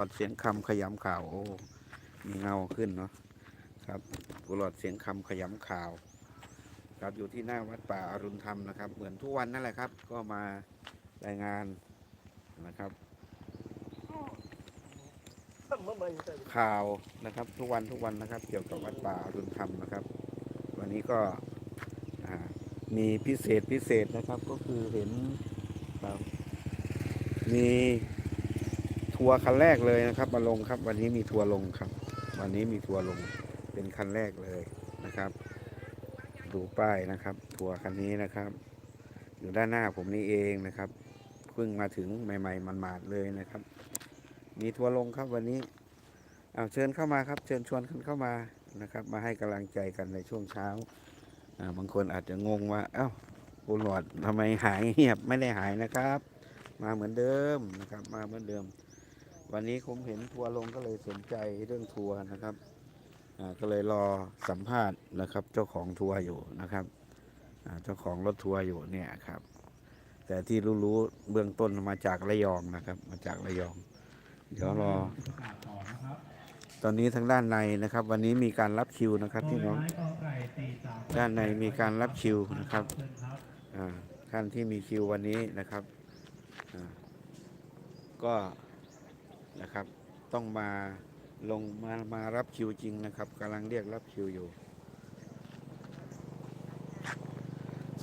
อดเสียงคำขยำข่าวโอ้มีเงาขึ้นเนาะครับผู้หลอดเสียงคำขยำข่าว ครับอยู่ที่หน้าวัดป่าอรุณธรรมนะครับ เหมือนทุกวันนั่นแหละครับ ก็มารายงานนะครับข่าวนะครับ ทุกวันทุกวันนะครับ เกี่ยวกับวัดป่าอรุณธรรมนะครับ วันนี้ก็มีพิเศษพิเศษนะครับก็คือเห็นครับมี ทัวร์คันแรกเลยนะครับ มาลงครับ วันนี้มีทัวร์ลงครับ วันนี้มีทัวร์ลงเป็นคันแรกเลยนะครับ ดูป้ายนะครับ ทัวร์คันนี้นะครับ อยู่ด้านหน้าผมนี่เองนะครับเพิ่งมาถึงใหม่ ๆ มันมาดเลยนะครับ มีทัวร์ลงครับวันนี้เอาเชิญเข้ามาครับ เชิญชวนกันเข้ามานะครับ มาให้กำลังใจกันในช่วงเช้าบางคนอาจจะงงว่า เอ้าคุณหลอดทำไมหายเงียบไม่ได้หายนะครับ มาเหมือนเดิมนะครับ มาเหมือนเดิม วันนี้ผมเห็นทัวร์ลงก็เลยสนใจเรื่องทัวร์นะครับอ่าก็เลยรอสัมภาษณ์นะครับ เจ้าของทัวร์อยู่นะครับอ่าเจ้าของรถทัวร์อยู่เนี่ยครับ แต่ที่รู้ๆเบื้องต้นมาจากระยองนะครับ มาจากระยอง เดี๋ยวรอ ตอนนี้ทางด้านในนะครับ วันนี้มีการรับคิวนะครับพี่น้อง ด้านในมีการรับคิวนะครับอ่าท่านที่มีคิววันนี้นะครับอ่าก็ นะครับ ต้องมาลงมามารับคิวจริงนะครับกำลังเรียกรับคิวอยู่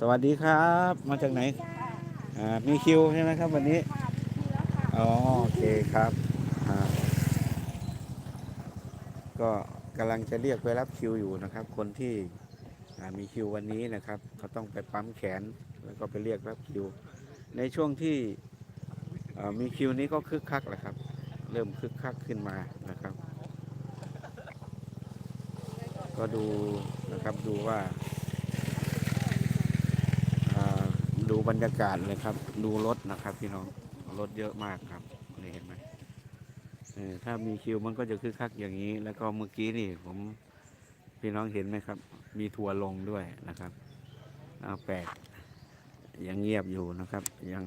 สวัสดีครับ มาจากไหนอ่ามีคิวใช่ไหมครับวันนี้อ๋อโอเคครับอ่าก็กำลังจะเรียกไปรับคิวอยู่นะครับ คนที่อ่ามีคิววันนี้นะครับเขาต้องไปปั๊มแขนแล้วก็ไปเรียกรับคิว ในช่วงที่อ่ามีคิวนี้ก็คึกคักแหละครับ เริ่มคึกคักขึ้นมานะครับ ก็ดูนะครับดูว่าดูบรรยากาศเลยครับ ดูรถนะครับ พี่น้องรถเยอะมากครับนี่เห็นไหมถ้ามีคิวมันก็จะคึกคักอย่างนี้ แล้วก็เมื่อกี้นี่ผมพี่น้องเห็นไหมครับ มีทัวร์ลงด้วยนะครับเอาแปลกยังเงียบอยู่นะครับ ยัง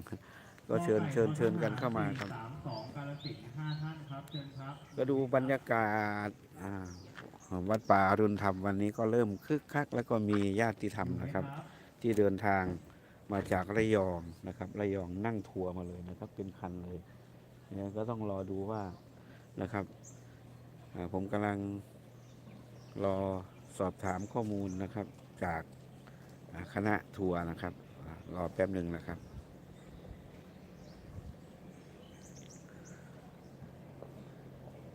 ก็เชิญเชิญเชิญกันเข้ามาครับสามสอง กาลสินธุ์ห้าท่านครับเชิญครับก็ดูบรรยากาศอ่าของวัดป่าอรุณธรรมวันนี้ก็เริ่มคึกคัก แล้วก็มีญาติธรรมนะครับ ที่เดินทางมาจากระยองนะครับ ระยองนั่งทัวร์มาเลยนะครับ เป็นคันเลยเนี่ยก็ต้องรอดูว่านะครับอ่าผมกำลังรอสอบถามข้อมูลนะครับจากอ่าคณะทัวร์นะครับอ่ารอแป๊บหนึ่งนะครับ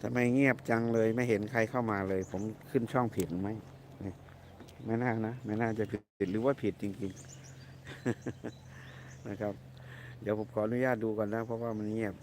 ทำไมเงียบจังเลยไม่เห็นใครเข้ามาเลย ผมขึ้นช่องผิดไหมไม่น่านะไม่น่าจะผิดหรือว่าผิดจริง ๆ นะครับ เดี๋ยวผมขออนุญาตดูก่อนนะ เพราะว่ามันเงียบ